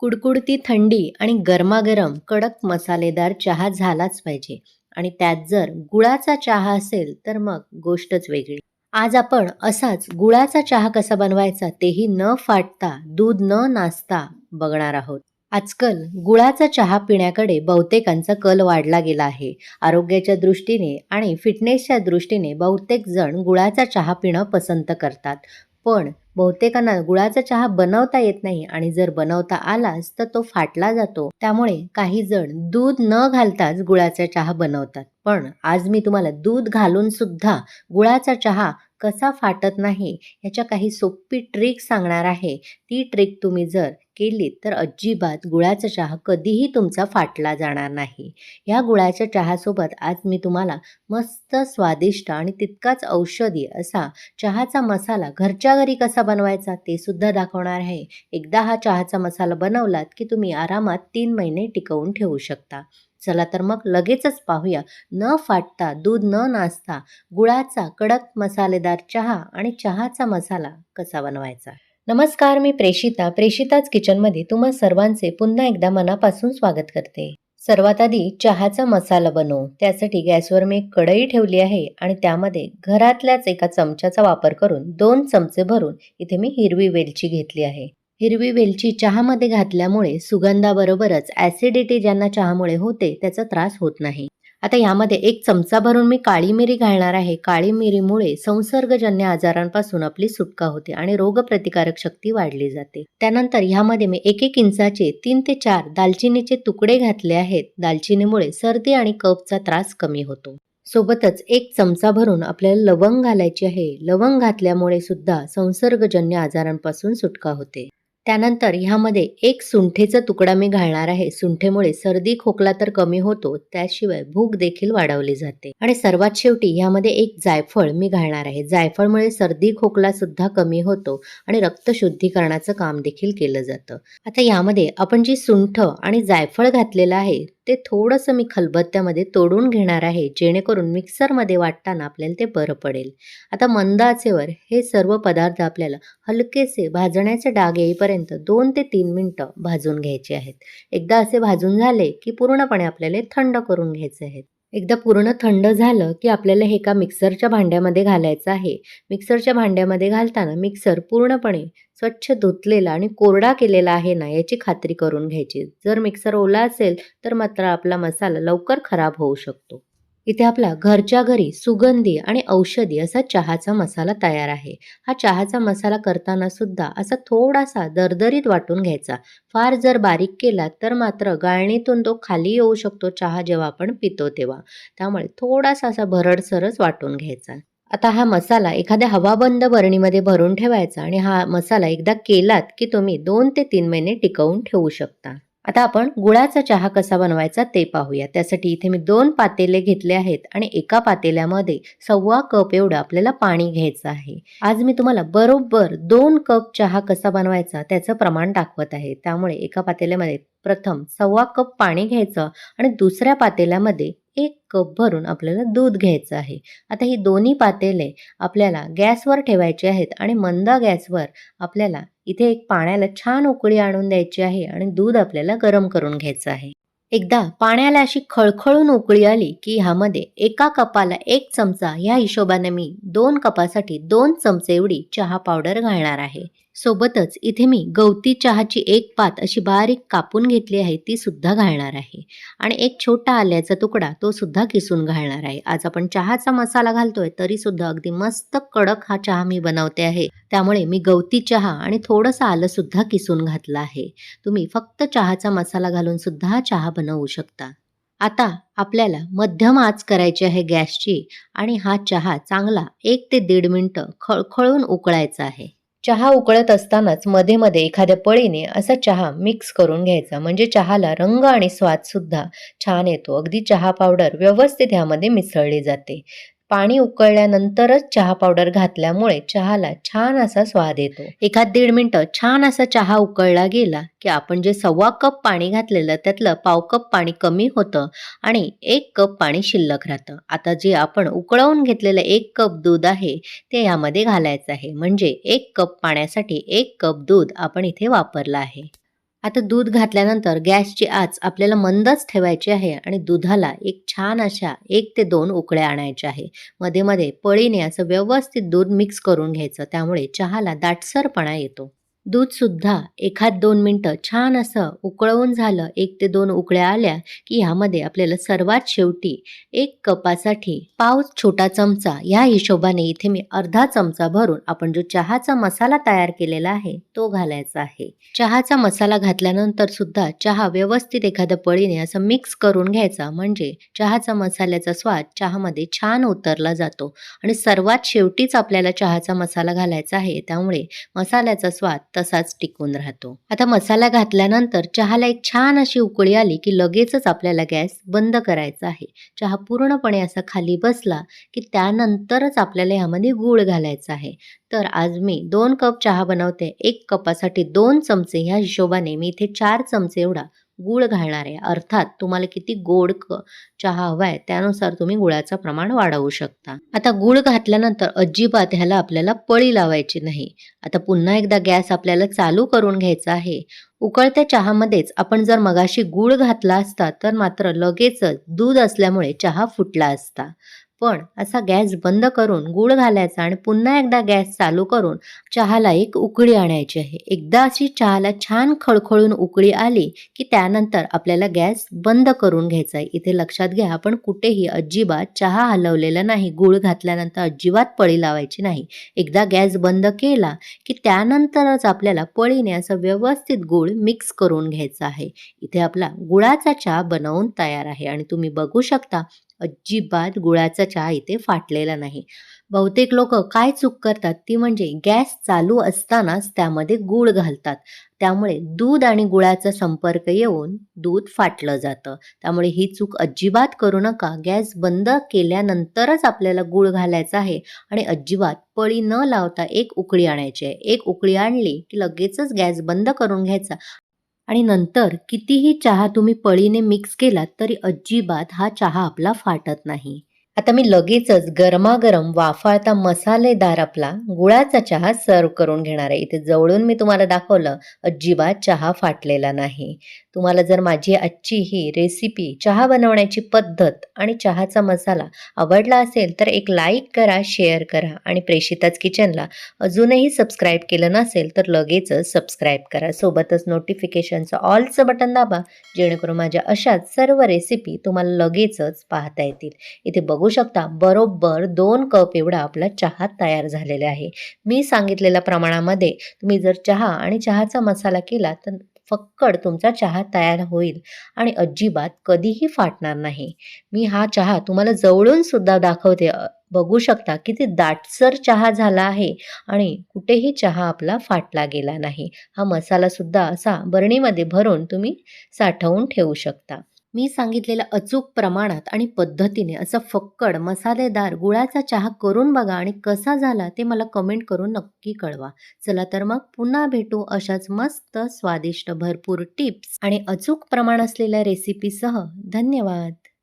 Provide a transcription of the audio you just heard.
कुडकुडती थंडी आणि गरमागरम कडक मसालेदार चहा झालाच पाहिजे. आणि त्यात जर गुळाचा चहा असेल तर मग गोष्टच वेगळी. आज आपण असाच गुळाचा चहा कसा बनवायचा तेही न फाटता दूध न नाचता बघणार आहोत. आजकाल गुळाचा चहा पिण्याकडे बहुतेकांचा कल वाढला गेला आहे. आरोग्याच्या दृष्टीने आणि फिटनेसच्या दृष्टीने बहुतेक जण गुळाचा चहा पिणं पसंत करतात. पण बहुतेकांना गुळाचा चहा बनवता येत नाही आणि जर बनवता आलाच तर तो फाटला जातो. त्यामुळे काही जण दूध न घालताच गुळाचा चहा बनवतात. पण आज मी तुम्हाला दूध घालून सुद्धा गुळाचा चहा कसा फाटत नाही याच्या काही सोपी ट्रिक सांगणार आहे. ती ट्रिक तुम्ही जर केलीत तर अजिबात गुळाचा चहा कधीही तुमचा फाटला जाणार नाही. या गुळाच्या चहासोबत आज मी तुम्हाला मस्त स्वादिष्ट आणि तितकाच औषधी असा चहाचा मसाला घरच्या घरी कसा बनवायचा ते सुद्धा दाखवणार आहे. एकदा हा चहाचा मसाला बनवलात की तुम्ही आरामात तीन महिने टिकवून ठेवू शकता. चला तर मग लगेचच पाहूया. न फाटता दूध न नाचता गुळाचा कडक मसालेदार चहा आणि चहाचा मसाला कसा बनवायचा? नमस्कार मी प्रेषिता प्रेषिताच किचनमध्ये तुम्हा सर्वांचे पुन्हा एकदा मनापासून स्वागत करते. सर्वात आधी चहाचा मसाला बनवू. त्यासाठी गॅसवर मी एक कढई ठेवली आहे आणि त्यामध्ये घरातल्याच एका चमच्याचा वापर करून दोन चमचे भरून इथे मी हिरवी वेलची घेतली आहे. हिरवी वेलची चहामध्ये घातल्यामुळे सुगंधाबरोबरच ॲसिडिटी ज्यांना चहामुळे होते त्याचा त्रास होत नाही. आता यामध्ये एक चमचा भरून मी काळी मिरी घालणार आहे. काळी मिरीमुळे संसर्गजन्य आजारांपासून आपली सुटका होते आणि रोगप्रतिकारक शक्ती वाढली जाते. त्यानंतर ह्यामध्ये मी एक एक इंचाचे तीन ते चार दालचिनीचे तुकडे घातले आहेत. दालचिनीमुळे सर्दी आणि कफचा त्रास कमी होतो. सोबतच एक चमचा भरून आपल्याला लवंग घालायची आहे. लवंग घातल्यामुळे सुद्धा संसर्गजन्य आजारांपासून सुटका होते. त्यानंतर ह्यामध्ये एक सुंठेचा तुकडा मी घालणार आहे. सुंठेमुळे सर्दी खोकला तर कमी होतो त्याशिवाय भूक देखील वाढवली जाते. आणि सर्वात शेवटी ह्यामध्ये एक जायफळ मी घालणार आहे. जायफळमुळे सर्दी खोकला सुद्धा कमी होतो आणि रक्त शुद्धीकरणाचं काम देखील केलं जातं. आता यामध्ये आपण जी सुंठ आणि जायफळ घातलेलं आहे ते थोडंसं मी खलबत्त्यामध्ये तोडून घेणार आहे जेणेकरून मिक्सरमध्ये वाटताना आपल्याला ते बरं पडेल. आता मंद आचेवर हे सर्व पदार्थ आपल्याला हलकेसे भाजण्याचे डाग येईपर्यंत दोन ते तीन मिनटं भाजून घ्यायचे आहेत. एकदा असे भाजून झाले की पूर्णपणे आपल्याला थंड करून घ्यायचे आहेत. एकदा पूर्ण थंड झालं की आपल्याला हे एका मिक्सरच्या भांड्यामध्ये घालायचं आहे. मिक्सरच्या भांड्यामध्ये घालताना मिक्सर पूर्णपणे स्वच्छ धुतलेला आणि कोरडा केलेला आहे ना याची खात्री करून घ्यायची. जर मिक्सर ओला असेल तर मात्र आपला मसाला लवकर खराब होऊ शकतो. इथे आपला घरच्या घरी सुगंधी आणि औषधी असा चहाचा मसाला तयार आहे. हा चहाचा मसाला करताना सुद्धा असा थोडासा दरदरीत वाटून घ्यायचा. फार जर बारीक केला तर मात्र गाळणीतून तो खाली येऊ शकतो चहा जेव्हा आपण पितो तेव्हा. त्यामुळे थोडासा असा भरडसरच वाटून घ्यायचा. आता हा मसाला एखाद्या हवाबंद बरणीमध्ये भरून ठेवायचा आणि हा मसाला एकदा केलात की तुम्ही दोन ते तीन महिने टिकवून ठेवू शकता. आता आपण गुळाचा चहा कसा बनवायचा ते पाहूया. त्यासाठी इथे मी दोन पातेले घेतले आहेत आणि एका पातेल्यामध्ये सव्वा कप एवढं आपल्याला पाणी घ्यायचं आहे. आज मी तुम्हाला बरोबर दोन कप चहा कसा बनवायचा त्याचं प्रमाण दाखवत आहे. त्यामुळे एका पातेल्यामध्ये प्रथम सव्वा कप पाणी घ्यायचं आणि दुसऱ्या पातेल्यामध्ये एक कप भरून आपल्याला दूध घ्यायचं आहे. आता ही दोन्ही पातेले आपल्याला गॅसवर ठेवायचे आहेत आणि मंद गॅसवर आपल्याला इथे एक पाण्याला छान उकळी आणून द्यायची आहे आणि दूध आपल्याला गरम करून घ्यायचं आहे. एकदा पाण्याला अशी खळखळून उकळी आली की ह्यामध्ये एका कपाला एक चमचा ह्या हिशोबाने मी दोन कपासाठी दोन चमचे एवढी चहा पावडर घालणार आहे. सोबतच इथे मी गवती चहाची एक पात अशी बारीक कापून घेतली आहे ती सुद्धा घालणार आहे. आणि एक छोटा आल्याचा तुकडा तो सुद्धा किसून घालणार आहे. आज आपण चहाचा मसाला घालतोय तरी सुद्धा अगदी मस्त कडक हा चहा मी बनवते आहे. त्यामुळे मी गवती चहा आणि थोडंसं आलं सुद्धा किसून घातलं आहे. तुम्ही फक्त चहाचा मसाला घालून सुद्धा चहा बनवू शकता. आता आपल्याला मध्यम आच करायची आहे गॅसची आणि हा चहा चांगला एक ते दीड मिनटं खळखळून उकळायचा आहे. चहा उकळत असतानाच मध्ये मध्ये एखाद्या पळीने असा चहा मिक्स करून घ्यायचा. म्हणजे चहाला रंग आणि स्वाद सुद्धा छान येतो. अगदी चहा पावडर व्यवस्थित ह्यामध्ये मिसळली जाते. पाणी उकळल्यानंतरच चहा पावडर घातल्यामुळे चहाला छान असा स्वाद येतो. एखाद दीड मिनिटं छान असा चहा उकळला गेला की आपण जे सव्वा कप पाणी घातलेलं त्यातलं पाव कप पाणी कमी होतं आणि एक कप पाणी शिल्लक राहतं. आता जे आपण उकळवून घेतलेलं एक कप दूध आहे ते यामध्ये घालायचं आहे. म्हणजे एक कप पाण्यासाठी एक कप दूध आपण इथे वापरलं आहे. आता दूध घातल्यानंतर गॅसची आच आपल्याला मंदच ठेवायची आहे आणि दुधाला एक छान अशा एक ते दोन उकळ्या आणायच्या आहे. मध्ये मध्ये पळीने असं व्यवस्थित दूध मिक्स करून घ्यायचं. त्यामुळे चहाला दाटसरपणा येतो. दूधसुद्धा एखाद दोन मिनटं छान असं उकळवून झालं एक ते दोन उकळ्या आल्या की ह्यामध्ये आपल्याला सर्वात शेवटी एक कपासाठी पाव छोटा चमचा ह्या हिशोबाने इथे मी अर्धा चमचा भरून आपण जो चहाचा मसाला तयार केलेला आहे तो घालायचा आहे. चहाचा मसाला घातल्यानंतर सुद्धा चहा व्यवस्थित एखाद्या पळीने असं मिक्स करून घ्यायचा म्हणजे चहाचा मसाल्याचा स्वाद चहामध्ये छान उतरला जातो. आणि सर्वात शेवटीच आपल्याला चहाचा मसाला घालायचा आहे त्यामुळे मसाल्याचा स्वाद तसाच टिकून राहतो. आता मसाला घातल्यानंतर चहाला एक छान अशी उकळी आली की लगेचच आपल्याला गॅस बंद करायचा आहे. चहा पूर्णपणे असा खाली बसला की त्यानंतरच आपल्याला यामध्ये गूळ घालायचा आहे. तर आज मी दोन कप चहा बनवते. एक कपासाठी दोन चमचे ह्या हिशोबाने मी इथे चार चमचे एवढा गूळ घालणार आहे. अर्थात तुम्हाला किती गोड क चहा हवाय त्यानुसार तुम्ही गुळाचं प्रमाण वाढवू शकता. आता गूळ घातल्यानंतर अजिबात ह्याला आपल्याला पळी लावायची नाही. आता पुन्हा एकदा गॅस आपल्याला चालू करून घ्यायचा आहे. उकळत्या चहामध्येच आपण जर मगाशी गूळ घातला असता तर मात्र लगेचच दूध असल्यामुळे चहा फुटला असता. पण असा गॅस बंद करून गूळ घालायचा आणि पुन्हा एकदा गॅस चालू करून चहाला एक उकळी आणायची आहे. एकदा अशी चहाला छान खळखळून उकळी आली की त्यानंतर आपल्याला गॅस बंद करून घ्यायचा आहे. इथे लक्षात घ्या आपण कुठेही अजिबात चहा हलवलेला नाही गूळ घातल्यानंतर अजिबात पळी लावायची नाही. एकदा गॅस बंद केला की त्यानंतरच आपल्याला पळीने असं व्यवस्थित गूळ मिक्स करून घ्यायचा आहे. इथे आपला गुळाचा चहा बनवून तयार आहे आणि तुम्ही बघू शकता अजिबात गुळाचा चहा इथे फाटलेला नाही. बहुतेक लोक काय चूक करतात ती म्हणजे गॅस चालू असतानाच त्यामध्ये गूळ घालतात. त्यामुळे दूध आणि गुळाचा संपर्क येऊन दूध फाटलं जातं. त्यामुळे ही चूक अजिबात करू नका. गॅस बंद केल्यानंतरच आपल्याला गूळ घालायचा आहे आणि अजिबात पळी न लावता एक उकळी आणायची आहे. एक उकळी आणली की लगेचच गॅस बंद करून घ्यायचा. आणि नंतर कितीही चहा तुम्ही पळीने मिक्स केलात तरी अजिबात हा चहा आपला फाटत नाही. आता मी लगेचच गरमागरम वाफाळता मसालेदार आपला गुळाचा चहा सर्व करून घेणार आहे. इथे जवळून मी तुम्हाला दाखवलं अजिबात चहा फाटलेला नाही. तुम्हाला जर माझी आजची ही रेसिपी चहा बनवण्याची पद्धत आणि चहाचा मसाला आवडला असेल तर एक लाईक करा शेअर करा आणि प्रेषिताच किचनला अजूनही सबस्क्राईब केलं नसेल तर लगेचच सबस्क्राईब करा. सोबतच नोटिफिकेशनचं ऑलचं बटन दाबा जेणेकरून माझ्या अशाच सर्व रेसिपी तुम्हाला लगेचच पाहता येतील. इथे बघू शकता. बरोबर दोन कप एवढा आपला चहा तयार झालेला आहे. मी सांगितलेल्या प्रमाणामध्ये तुम्ही जर चहा आणि चहाचा मसाला केला तर फक्कड तुमचा चहा तयार होईल आणि अजिबात कधीही फाटणार नाही. मी हा चहा तुम्हाला जवळून सुद्धा दाखवते. बघू शकता किती दाटसर चहा झाला आहे आणि कुठेही चहा आपला फाटला गेला नाही. हा मसालासुद्धा असा बरणीमध्ये भरून तुम्ही साठवून ठेवू शकता. मी सांगितलेल्या अचूक प्रमाणात आणि पद्धतीने असं फक्कड मसालेदार गुळाचा चहा करून बघा आणि कसा झाला ते मला कमेंट करून नक्की कळवा. चला तर मग पुन्हा भेटू अशाच मस्त स्वादिष्ट भरपूर टिप्स आणि अचूक प्रमाण असलेल्या रेसिपीसह धन्यवाद.